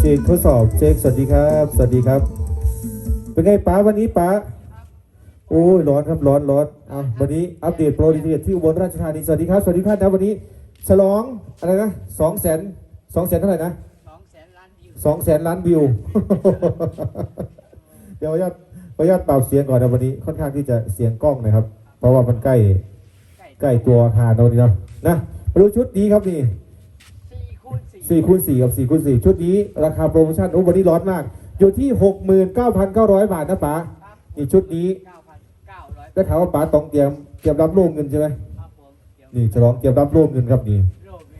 เช็คเช็คทดสอบเช็คสวัสดีครับ สวัสดีครับ เป็นไงป๋าวันนี้ป๋าโอ้ยร้อนครับร้อนร้อนอะวันนี้อัปเดตโปรดีเทที่อุบลราชธานีสวัสดีครับสวัสดีท่านนะวันนี้ ฉลองอะไรนะสองแสนสองแสนเท่าไหร่นะสองแสนล้านวิวสองแสนล้านวิว เดี๋ยวขออนุญาตขออนุญาตเป่าเสียงก่อนนะวันนี้ค่อนข้างที่จะเสียงกล้องนะครับ เพราะว่ามันใกล้ใกล้ใกล้ตัวทานเรานี่เนาะนะมาดูชุดนี้ครับนี่ 4คูณ4กับ4คูณ4ชุดนี้ราคาโปรโมชั่นโอ้วันนี้ร้อนมาก อยู่ที่ 69,900 บาทนะป๋านี่ชุดนี้ได้ข่าวว่าป๋าต้องเตรียมเตรียมรับร่วมเงินใช่ไหมนี่ฉลองเตรียมรับร่วมเงินครับนี่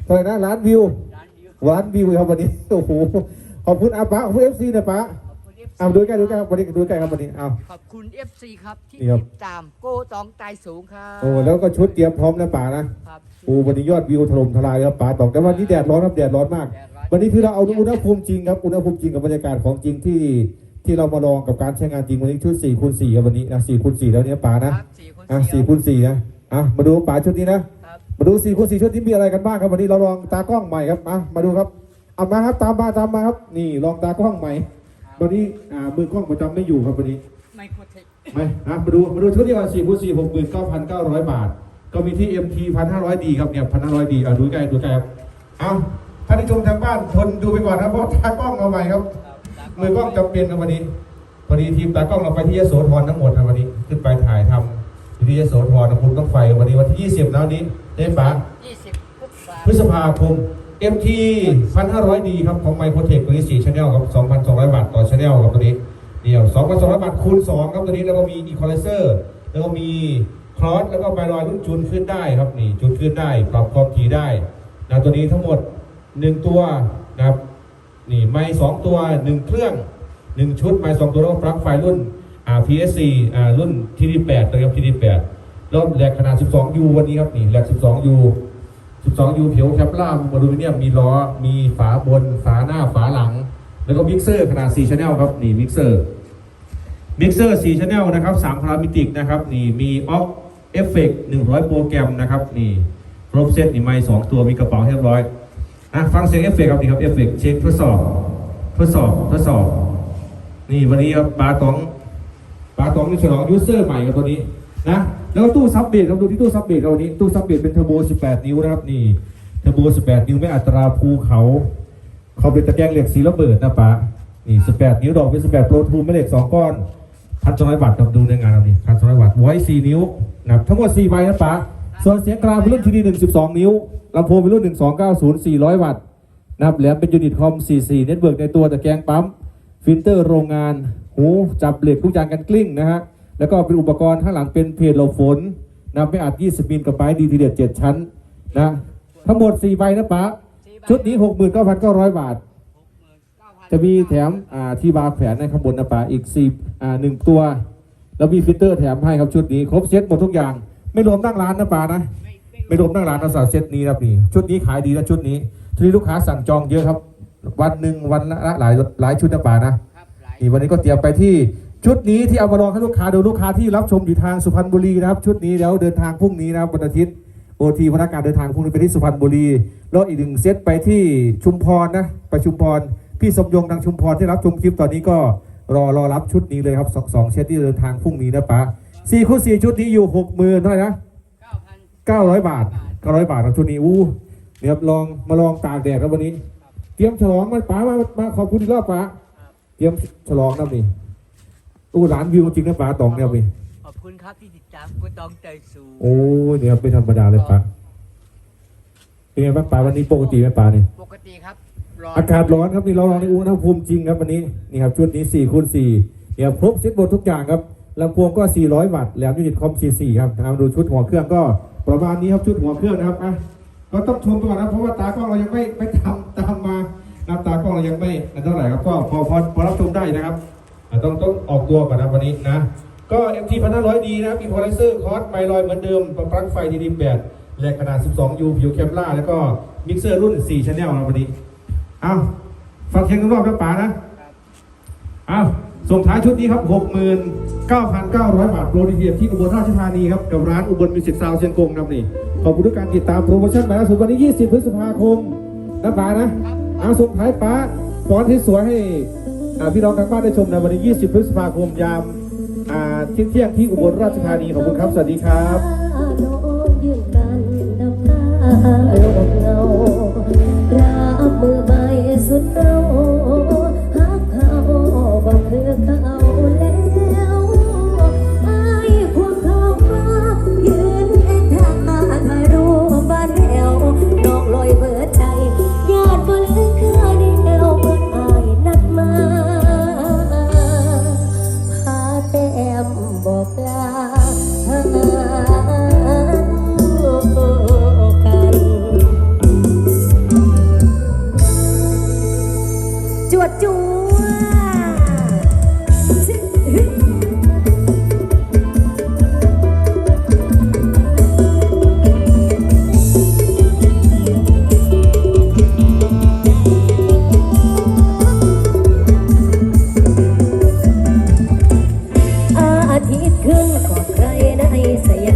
เท่าไหร่นะล้านวิวล้านวิวครับวันนี้โอ้โหขอบคุณอาป๋าขอบคุณเอฟซีนะป๋า เอฟเอาดูใกล้ดูใกล้ครับวันนี้ดูใกล้ครับวันนี้เอา ขอบคุณเอฟซีครับที่นี่ครับ ติดตามโกตองไตสูงครับโอ้แล้วก็ชุดเตรียมพร้อมนะป๋านะครับ โอ้วันนี้ยอดวิวถล่มทลายครับป๋าตองแต่วันนี้แดดร้อนครับแดดร้อนมาก แดดร้อน วันนี้คือเราเอาอุณหภูมิจริงครับอุณหภูมิจริงกับบรรยากาศของจริงที่ที่เรามาลองกับการใช้งานจริงวันนี้ชุด4คูณ4ครับวันนี้นะ4คูณ4แล้วเนี่ยป๋าคนะรับสี่คูณอะสี่4คูณ4นะอะมาดูป๋าชุดนี้นะ ครับมาดู4คูณ4ชุดนี้มีอะไรกันบ้างครับวันนี้เราลองตากล้องใหม่ครับมามาดูครับเอามาครับตามมาตามมาครับ นี่ลองตากล้องใหม่ วันนี้อ่ามือกล้องประจำไม่อยู่ครับวันนี้ไมโครเทคไปนะมาดูมาดูชุดนี้ก่อน4คูณ4 69,900บาท ก็มีที่ MT 1,500ดีครับเนี่ย1,500ดีอะดูใกล้ดูใกล้ครับเอาท่านผู้ชมทางบ้านทนดูไปก่อนครับเพราะตากล้องเอาใหม่ครับครับแล้วมือกล้องจำเป็นครับวันนี้พอดีทีมตากล้องเราไปที่ยโสธรทั้งหมดนะวันนี้ขึ้นไปถ่ายทำอยู่ที่ยโสธรนะคุณต้องไฟวันนี้วันที่ 20แล้วนี้ได้ปะยี่สิบพฤษภาพฤษภาคม MT 1,500ดีครับของไมโครเทคตัวนี้4ชแนลครับ 2,200 บาทต่อชแนลครับตัวนี้เดียว 2,200 บาทคูณ 2 ครับตัวนี้แล้วก็มีอีคอลเลเซอร์แล้วก็มีคลอสแล้วก็ไบรอยรุ่นจูนขึ้นได้ครับนี่จูนขึ้นได้ปรับความถี่ได้นะตัวนี้ทั้งหมด 1 ตัวนะครับนี่ไม้สองตัว 1 เครื่องหนึ่งชุดไม้สองตัวแล้วก็ปลั๊กไฟรุ่นอ่า PSC อ่ารุ่น TD8 นะครับ TD8 รอบแหลกขนาด 12U วันนี้ครับนี่แหลก 12U 12U ผิวแคปล่าโมดูมิเนียมมีล้อ มีฝาบน ฝาหน้าฝาหลัง แล้วก็มิกเซอร์ขนาด4 channel ครับ นี่มิกเซอร์ มิกเซอร์4 channel นะครับ3พารามิติกนะครับ นี่มีออกเอฟเฟกต์100 โปรแกรมนะครับ นี่ครบเซตนี่ไม้2ตัวมีกระเป๋าเรียบร้อยอะฟังเสียงเอฟเฟกต์ครับนี่ครับเอฟเฟกต์เช็คทดสอบ ทดสอบทดสอบ นี่วันนี้ครับปาตองปาตองนี่ฉลองยูเซอร์ใหม่กับตัวนี้ นะแล้วก็ตู้ซับเบรกครับดูที่ตู้ซับเบรกเราวันนี้ตู้ซับเบรกเป็นเทอร์โบ 18 นิ้วนะครับนี่เทอร์โบ 18 นิ้วไม่อัตราภูเขาเขาเป็นตะแกรงเหล็กสีระเบิดนะปะนี่ 18 นิ้วดอกเป็น 18 โปรทูไม่เหล็ก 2 ก้อนพันสองร้อยวัตต์ครับดูในงานเรานี่พันสองร้อยวัตต์ไว้4นิ้วนะครับทั้งหมด4ใบนะปะส่วนเสียงกลางเป็นรุ่นทีดี1 12นิ้วลำโพงเป็นรุ่น1290 400วัตต์นับแหลมเป็นยูนิตคอม44เน็ตเวิร์กในตัวตะแกรงปั๊มฟิลเตอร์โรงงานหูจับเหล็กทุกอย่างกันกลิ้งนะฮะ แล้วก็เป็นอุปกรณ์ข้างหลังเป็นเพจหลบฝนนะไม่อัด20 มิลกับไม้ดีทีเด็ด7ชั้นนะทั้งหมด 4 ใบนะปะชุดนี้ 69,900 บาท จะมีแถมอ่าที่บาร์แขวนในข้างบนนะปะอีก4อ่าหนึ่งตัว แล้วมีฟิลเตอร์แถมให้ครับชุดนี้ ครบเซ็ตหมดทุกอย่าง ไม่รวมนั่งร้านนะปะนะ ไม่รวมนั่งร้านนะสาวเซ็ตนี้ครับนี่ชุดนี้ขายดีนะชุดนี้ชุดนี้ลูกค้าสั่งจองเยอะครับ วันหนึ่งวันละหลายหลายชุดนะปะนะนี่วันนี้ก็เตรียมไปที่ ชุดนี้ที่เอามาลองให้ลูกค้าดูลูกค้าที่รับชมอยู่ทางสุพรรณบุรีนะครับ ชุดนี้แล้วเดินทางพรุ่งนี้นะครับวันอาทิตย์โอทีพนักงานเดินทางพรุ่งนี้ไปที่สุพรรณบุรีแล้วอีกหนึ่งเซตไปที่ชุมพรนะไปชุมพรพี่สมยงทางชุมพรที่รับชมคลิปตอนนี้ก็รอรอรับชุดนี้เลยครับสองสองเซตที่เดินทางพรุ่งนี้นะปะสี่คู่สี่ชุดนี้อยู่หกหมื่นเท่าไหร่นะเก้าพันเก้าร้อยบาทเก้าร้อยบาทครับชุดนี้อู้เนี่ยลองมาลองตากแดดครับวันนี้ เตรียมฉลองมันป๋ามามาขอบคุณอีกรอบป๋าเตรียมฉลองนะนี่ อู้ร้านวิวจริงนะป๋าตองเนี่ยพี่ขอบคุณครับที่ติดตามกูตองใจสูงโอ้ยเนี่ยครับไม่ธรรมดาเลยป๋าเป็นไงบ้างป๋าวันนี้ปกติไหมป๋านี่ปกติครับร้อนอากาศร้อนครับนี่เราลองในอุณหภูมิจริงครับวันนี้นี่ครับชุดนี้4ี่คูณสี่เนี่ยครบเซ็ตหมดทุกอย่างครับลำโพงก็ 400 วัตต์แหลมยูนิตคอม 44 ครับนะครับดูชุดหัวเครื่องก็ประมาณนี้ครับชุดหัวเครื่องนะครับอะก็ต้องชมก่อนนะเพราะว่าตากล้องเรายังไม่ไม่ทำตามมาน้ำตากล้องเรายังไม่นั่นเท่าไหร่ครับก็พอพอพอรับชมได้นะครับอะ ต้องต้องออกตัวก่อนนะวันนี้นะ ก็ MT 1500D นะครับอีโคไลเซอร์คอร์สไมลอยเหมือนเดิมปลั๊กไฟดีดีแบบแหลกขนาด 12U ผิวแคปล่าแล้วก็มิกเซอร์รุ่น4 Channel นะวันนี้เอาฟังเพลงรอบนะป๋านะเอาส่งท้ายชุดนี้ครับ 69,900 บาทโปรดีเดียที่อุบลราชธานีครับ กับร้านอุบลมิวสิกซาวเชียงกงครับนี่ ขอบคุณทุกการติดตามโปรโมชั่นมาแล้วสุดวันนี้20 พฤษภาคมนะป๋านะ เอาส่งท้ายป๋าฟอนที่สวยให้ พี่น้องทางบ้านได้ชมในวันที่20 พฤษภาคมยามเที่ยงเที่ยงที่อุบลราชธานีขอบคุณครับ สวัสดีครับเงารับมือไม่สุดเราหักเขาบอกเพื่อเขา จวดจัวอาทิตย์ขึ้นกอดใครในสยาม